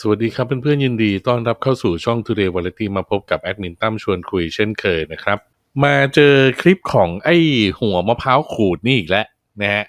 สวัสดีครับเพื่อนๆยินดีต้อนรับเข้าสู่ช่อง Today Variety มาพบกับแอดมินตั้มชวนคุยเช่นเคยนะครับ มาเจอคลิปของไอ้หัวมะพร้าวขูดนี่อีกแล้วนะฮะ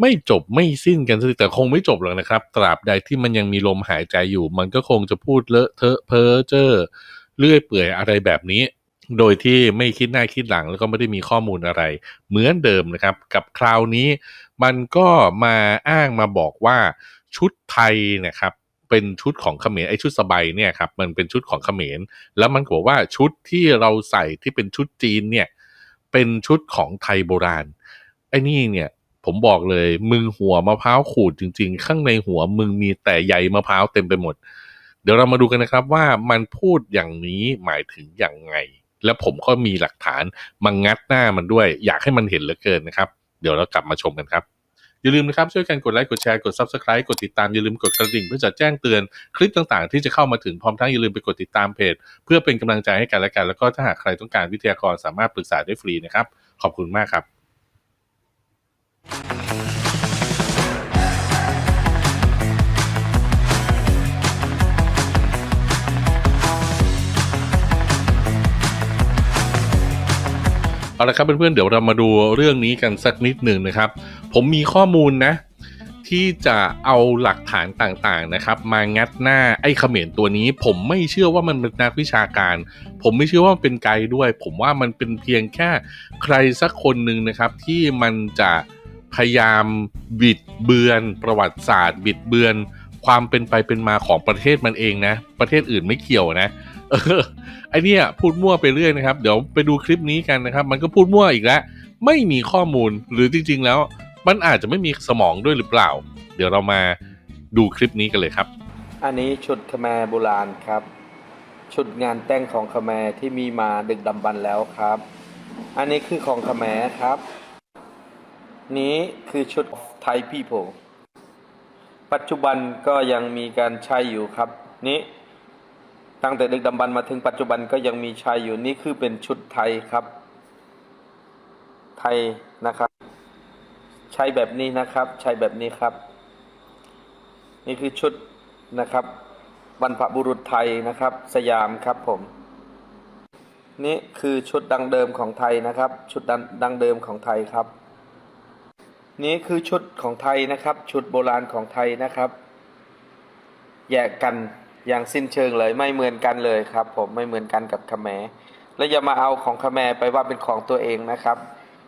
ไม่จบไม่สิ้นกันสักแต่คงไม่จบหรอกนะครับ ตราบใดที่มันยังมีลมหายใจอยู่ มันก็คงจะพูดเลอะเทอะเพ้อเจ้อเลื่อยเปื่อยอะไรแบบนี้ โดยที่ไม่คิดหน้าคิดหลังแล้วก็ไม่ได้มีข้อมูลอะไร เหมือนเดิมนะครับ กับคราวนี้มันก็มาอ้างมาบอกว่าชุดไทยนะครับ เป็นชุดของเขมรไอชุดสบายเนี่ยครับมันเป็นชุดของเขมรแล้วมันก็บอกว่าชุดที่เราใส่ที่เป็นชุดจีนเนี่ยเป็นชุดของไทยโบราณไอ้นี่เนี่ยผมบอกเลยมึงหัวมะพร้าวขูดจริง ๆ ข้างในหัวมึงมีแต่ใยมะพร้าวเต็มไปหมด เดี๋ยวเรามาดูกันนะครับว่ามันพูดอย่างนี้หมายถึงอย่างไง แล้วผมก็มีหลักฐานมางัดหน้ามันด้วย อยากให้มันเห็นเหลือเกินนะครับ เดี๋ยวเรากลับมาชมกันครับ อย่าลืมนะครับช่วยกันกดไลค์กดแชร์กด Subscribe กดติดตามอย่าลืมกดกระดิ่งเพื่อจะแจ้งเตือนคลิปต่างๆ ที่จะเข้ามาถึงพร้อมทั้งอย่าลืมไปกดติดตามเพจ เพื่อเป็นกำลังใจให้กันและกัน แล้วก็ถ้าหากใครต้องการวิทยากรสามารถปรึกษาได้ฟรีนะครับขอบคุณมากครับเอาละครับเพื่อนๆเดี๋ยวเรามาดูเรื่องนี้กันสักนิดหนึ่งนะครับ ผมมีข้อมูลนะ ที่จะเอาหลักฐานต่างๆนะครับ มางัดหน้าไอ้เขมรตัวนี้ ผมไม่เชื่อว่ามันเป็นนักวิชาการ ผมไม่เชื่อว่ามันเป็นไกด์ด้วย ผมว่ามันเป็นเพียงแค่ใครสักคนหนึ่งนะครับ ที่มันจะพยายามบิดเบือน ประวัติศาสตร์ บิดเบือน ความเป็นไปเป็นมาของประเทศมันเองนะ ประเทศอื่นไม่เกี่ยวนะเออไอเนี่ยพูดมั่วไปเรื่อยนะครับ เดี๋ยวไปดูคลิปนี้กันนะครับ มันก็พูดมั่วอีกแล้ว ไม่มีข้อมูลหรือจริง ๆ แล้ว มันอาจจะไม่มีสมองด้วยหรือเปล่า เดี๋ยวเรามาดูคลิปนี้กันเลยครับ อันนี้ชุดขแมร์โบราณครับ ชุดงานแต่งของขแมร์ที่มีมาดึกดำบรรพ์แล้วครับ อันนี้คือของขแมร์ครับ นี้คือชุดไทย people ปัจจุบันก็ยังมีการใช้อยู่ครับ นี้ตั้งแต่ดึกดำบรรพ์มาถึงปัจจุบันก็ยังมีใช้อยู่นี่คือเป็นชุดไทยครับ ไทยนะครับ ใช้แบบนี้นะครับ ใช้แบบนี้ครับ นี่คือชุดนะครับบรรพบุรุษไทยนะครับ สยามครับผม นี่คือชุดดังเดิมของไทยนะครับ ชุดดังเดิมของไทยครับ นี่คือชุดของไทยนะครับ ชุดโบราณของไทยนะครับ แยกกันอย่างสิ้นเชิงเลยไม่เหมือนกันเลยครับ ผมไม่เหมือนกันกับขแมและอย่ามาเอาของขแมไปว่าเป็นของตัวเองนะครับ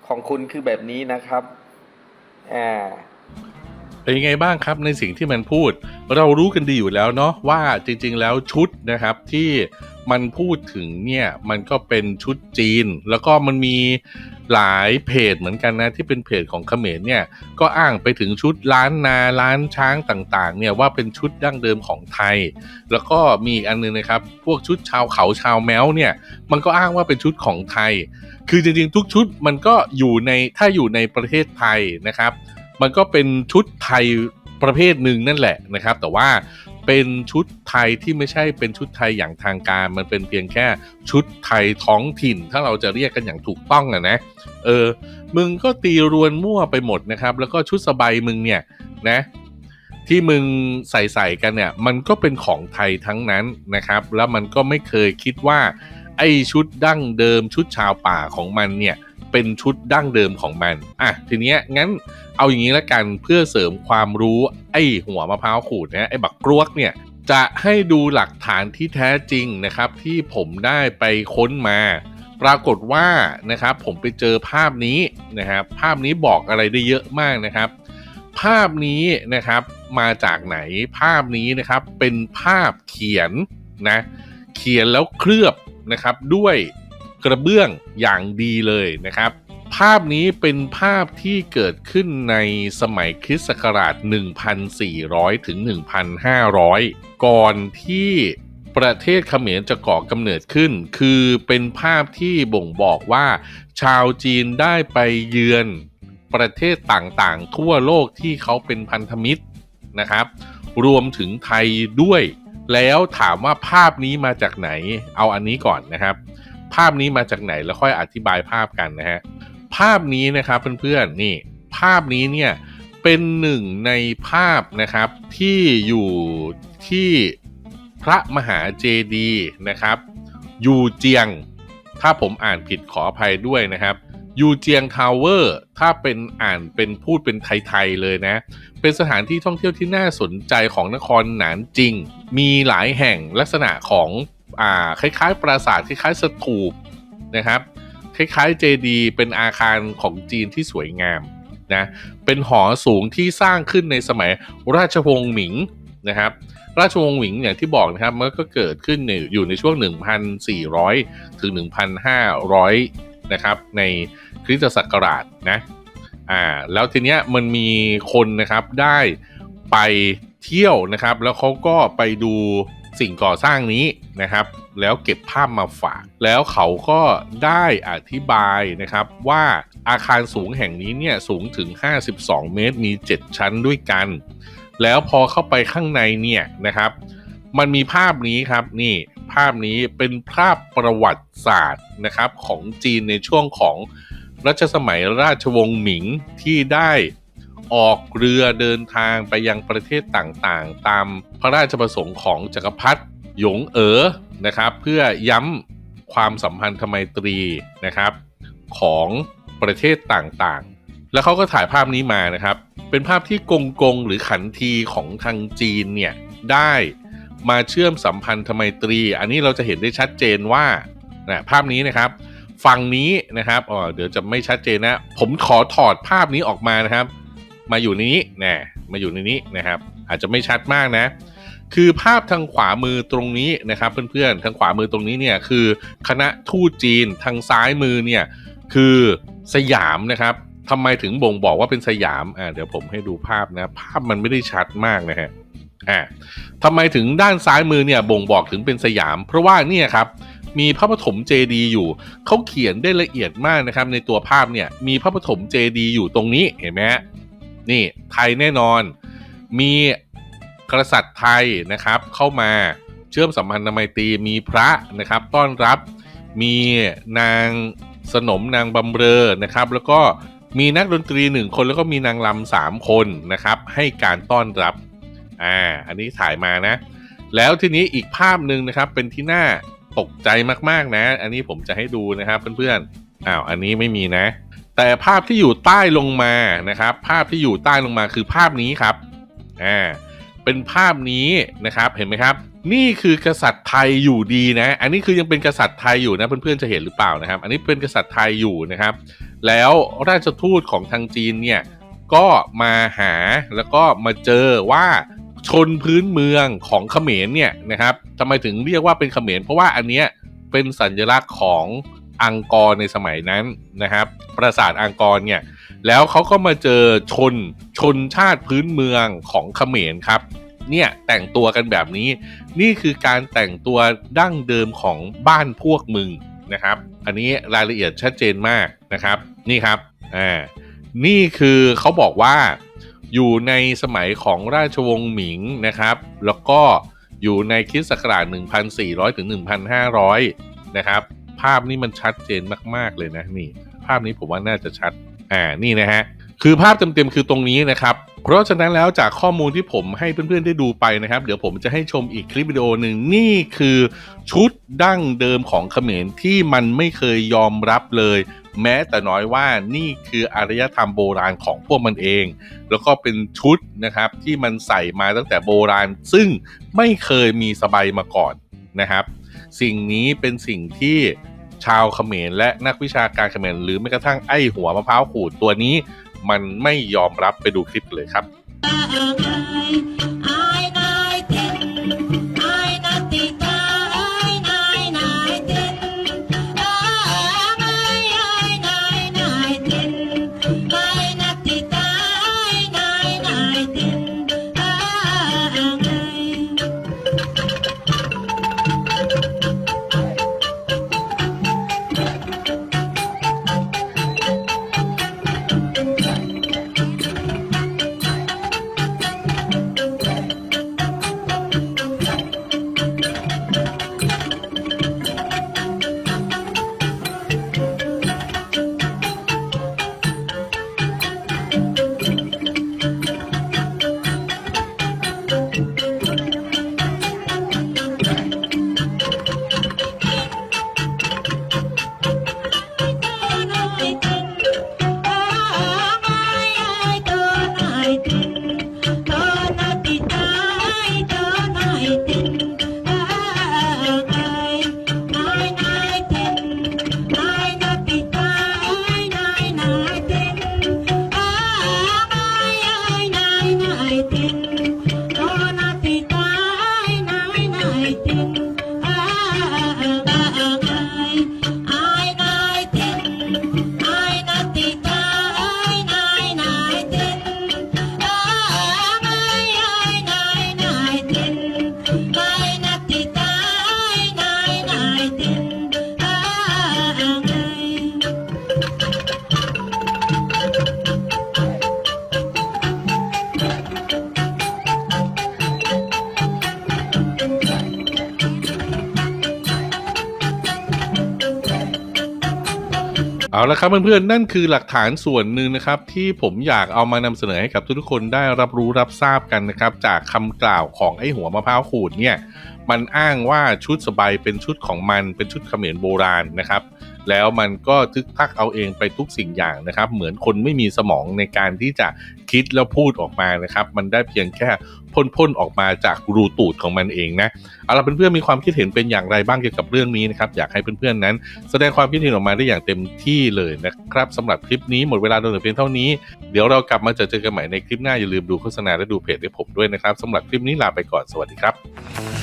ของคุณคือแบบนี้นะครับ อ่าเป็นยังไงบ้างครับในสิ่งที่มันพูด เรารู้กันดีอยู่แล้วเนาะว่าจริง ๆ แล้วชุดนะครับที่ มันพูดถึงเนี่ยมันก็เป็นชุดจีน แล้วก็มันมีหลายเพจเหมือนกันนะที่เป็นเพจของเขมรเนี่ยก็อ้างไปถึงชุดล้านนาล้านช้างต่างๆเนี่ยว่าเป็นชุดดั้งเดิมของไทย แล้วก็มีอีกอันนึงนะครับ พวกชุดชาวเขาชาวแมวเนี่ยมันก็อ้างว่าเป็นชุดของไทย คือจริงๆทุกชุดมันก็อยู่ในถ้าอยู่ในประเทศไทยนะครับ มันก็เป็นชุดไทยประเภทหนึ่งนั่นแหละนะครับ แต่ว่า เป็นชุดไทยที่ไม่ใช่เป็นชุดไทยอย่างทางการ มันเป็นเพียงแค่ชุดไทยท้องถิ่น ถ้าเราจะเรียกกันอย่างถูกต้องอะนะเออมึงก็ตีรวนมั่วไปหมดนะครับ แล้วก็ชุดสบายมึงเนี่ยนะที่มึงใส่ใส่กันเนี่ย มันก็เป็นของไทยทั้งนั้นนะครับ แล้วมันก็ไม่เคยคิดว่า ไอ้ชุดดั้งเดิมชุดชาวป่าของมันเนี่ย เป็นชุดดั้งเดิมของมัน อะ ทีเนี้ยงั้นเอาอย่างนี้ละกันเพื่อเสริมความรู้ไอ้หัวมะพร้าวขูดนะไอ้บักกรวกเนี่ยจะให้ดูหลักฐานที่แท้จริงนะครับ ที่ผมได้ไปค้นมา ปรากฏว่านะครับ ผมไปเจอภาพนี้นะครับ ภาพนี้บอกอะไรได้เยอะมากนะครับ ภาพนี้นะครับมาจากไหนภาพนี้นะครับเป็นภาพเขียนนะเขียนแล้วเคลือบนะครับด้วย กระเบื้องอย่างดีเลยนะครับ ภาพนี้เป็นภาพที่เกิดขึ้นในสมัยคริสต์ศักราช 1,400 ถึง 1,500 ก่อนที่ประเทศเขมรจะก่อกำเนิดขึ้น คือเป็นภาพที่บ่งบอกว่า ชาวจีนได้ไปเยือนประเทศต่างๆ ทั่วโลกที่เขาเป็นพันธมิตรนะครับ รวมถึงไทยด้วย แล้วถามว่าภาพนี้มาจากไหน เอาอันนี้ก่อนนะครับ ภาพนี้มาจากไหนแล้วค่อยอธิบายภาพกันนะฮะภาพนี้นะครับเพื่อนๆนี่ภาพนี้เนี่ยเป็นหนึ่งในภาพนะครับที่อยู่ที่พระมหาเจดีย์นะครับยูเจียง ถ้าผมอ่านผิดขออภัยด้วยนะครับยูเจียงทาวเวอร์ถ้าเป็นอ่านเป็นพูดเป็นไทย ๆ เลยนะ เป็นสถานที่ท่องเที่ยวที่น่าสนใจของนครหนานจริง มีหลายแห่งลักษณะของ อ่าคล้ายๆ ปราสาทคล้ายๆสถูปนะครับ คล้ายๆเจดีเป็นอาคารของจีนที่สวยงามนะเป็นหอสูงที่สร้างขึ้นในสมัยราชวงศ์หมิงนะครับ ราชวงศ์หมิงอย่างที่บอกนะครับมันก็เกิดขึ้นในอยู่ในช่วง 1,400 ถึง 1,500 นะครับในคริสตศักราชนะอ่าแล้วทีเนี้ยมันมีคนนะครับได้ไปเที่ยวนะครับ แล้วเขาก็ไปดู สิ่งก่อสร้างนี้นะครับ แล้วเก็บภาพมาฝาก แล้วเขาก็ได้อธิบายนะครับว่าอาคารสูงแห่งนี้เนี่ยสูงถึง 52 เมตรมี 7 ชั้นด้วยกัน แล้วพอเข้าไปข้างในเนี่ยนะครับ มันมีภาพนี้ครับนี่ภาพนี้เป็นภาพประวัติศาสตร์นะครับของจีนในช่วงของรัชสมัยราชวงศ์หมิงที่ได้ ออกเรือเดินทางไปยังประเทศต่างๆ ตามพระราชประสงค์ของจักรพรรดิหยงเอ๋อนะครับ เพื่อย้ำความสัมพันธไมตรีนะครับ ของประเทศต่างๆ แล้วเขาก็ถ่ายภาพนี้มานะครับ เป็นภาพที่กงกงหรือขันทีของทางจีนเนี่ยได้มาเชื่อมสัมพันธไมตรี อันนี้เราจะเห็นได้ชัดเจนว่านะภาพนี้นะครับฝั่งนี้นะครับอ๋อเดี๋ยวจะไม่ชัดเจนนะ ผมขอถอดภาพนี้ออกมานะครับ มาอยู่ในนี้นะมาอยู่ในนี้นะครับ อาจจะไม่ชัดมากนะ คือภาพทางขวามือตรงนี้นะครับ เพื่อนๆทางขวามือตรงนี้เนี่ยคือคณะทูตจีนทางซ้ายมือเนี่ยคือสยามนะครับทำไมถึงบ่งบอกว่าเป็นสยามอ่าเดี๋ยวผมให้ดูภาพนะภาพมันไม่ได้ชัดมากนะฮะอ่าทำไมถึงด้านซ้ายมือเนี่ยบ่งบอกถึงเป็นสยาม เพราะว่าเนี่ยครับมีพระปฐมเจดีย์อยู่เขาเขียนได้ละเอียดมากนะครับ ในตัวภาพเนี่ยมีพระปฐมเจดีย์อยู่ตรงนี้เห็นไหมฮะ นี่ไทยแน่นอน มีกษัตริย์ไทยนะครับเข้ามาเชื่อมสัมพันธไมตรีมีพระนะครับ ต้อนรับมีนางสนมนางบำเรอนะครับ แล้วก็มีนักดนตรีหนึ่งคนแล้วก็มีนางรำสามคนนะครับ ให้การต้อนรับอ่าอันนี้ถ่ายมานะ แล้วทีนี้อีกภาพหนึ่งนะครับเป็นที่น่าตกใจมากๆนะ อันนี้ผมจะให้ดูนะครับเพื่อนๆอ้าวอันนี้ไม่มีนะ แต่ภาพที่อยู่ใต้ลงมานะครับ ภาพที่อยู่ใต้ลงมาคือภาพนี้ครับอ่าเป็นภาพนี้นะครับเห็นไหมครับ นี่คือกษัตริย์ไทยอยู่ดีนะ อันนี้คือยังเป็นกษัตริย์ไทยอยู่นะเพื่อนๆจะเห็นหรือเปล่านะครับ อันนี้เป็นกษัตริย์ไทยอยู่นะครับ แล้วราชทูตของทางจีนเนี่ยก็มาหาแล้วก็มาเจอว่าชนพื้นเมืองของเขมรเนี่ยนะครับทำไมถึงเรียกว่าเป็นเขมรเพราะว่าอันเนี้ยเป็นสัญลักษณ์ของ อังกอร์ในสมัยนั้นนะครับ ปราสาทอังกอร์เนี่ย แล้วเขาก็มาเจอชนชนชาติพื้นเมืองของเขมรครับ เนี่ยแต่งตัวกันแบบนี้ นี่คือการแต่งตัวดั้งเดิมของบ้านพวกมึงนะครับ อันนี้รายละเอียดชัดเจนมากนะครับ นี่ครับ อ่า นี่คือเขาบอกว่าอยู่ในสมัยของราชวงศ์หมิงนะครับ แล้วก็อยู่ในคริสต์ศักราช 1,400 ถึง 1,500 นะครับ ภาพนี้มันชัดเจนมาก ๆ เลยนะนี่ ภาพนี้ผมว่าน่าจะชัด อ่านี่นะฮะคือภาพเต็มๆคือตรงนี้นะครับ เพราะฉะนั้นแล้วจากข้อมูลที่ผมให้เพื่อนๆได้ดูไปนะครับ เดี๋ยวผมจะให้ชมอีกคลิปวิดีโอหนึ่งนี่คือชุดดั้งเดิมของเขมรที่มันไม่เคยยอมรับเลย แม้แต่น้อยว่านี่คืออารยธรรมโบราณของพวกมันเอง แล้วก็เป็นชุดนะครับที่มันใส่มาตั้งแต่โบราณ ซึ่งไม่เคยมีสบายมาก่อนนะครับ สิ่งนี้เป็นสิ่งที่ชาวเขมรและนักวิชาการเขมรหรือแม้กระทั่งไอ้หัวมะพร้าวขูดตัวนี้ มันไม่ยอมรับไปดูคลิปเลยครับ เอาครับเพื่อนๆนั่นคือหลักฐานส่วนหนึ่งนะครับ ที่ผมอยากเอามานำเสนอให้กับทุกๆคนได้รับรู้รับทราบกันนะครับ จากคำกล่าวของไอ้หัวมะพร้าวขูดเนี่ยมันอ้างว่าชุดสบายเป็นชุดของมันเป็นชุดเขมรโบราณนะครับ แล้วมันก็ทึกทักเอาเองไปทุกสิ่งอย่างนะครับ เหมือนคนไม่มีสมองในการที่จะคิดแล้วพูดออกมานะครับ มันได้เพียงแค่พ่นๆออกมาจากรูตูดของมันเองนะเอาล่ะเพื่อนๆมีความคิดเห็นเป็นอย่างไรบ้างเกี่ยวกับเรื่องนี้นะครับอยากให้เพื่อนๆนั้น แสดงความคิดเห็นออกมาได้อย่างเต็มที่เลยนะครับสำหรับคลิปนี้หมดเวลาโดยแต่เพียงเท่านี้ เดี๋ยวเรากลับมาเจอเจอกันใหม่ในคลิปหน้าอย่าลืมดูโฆษณาและดูเพจให้ผมด้วยนะครับสำหรับคลิปนี้ลาไปก่อนสวัสดีครับ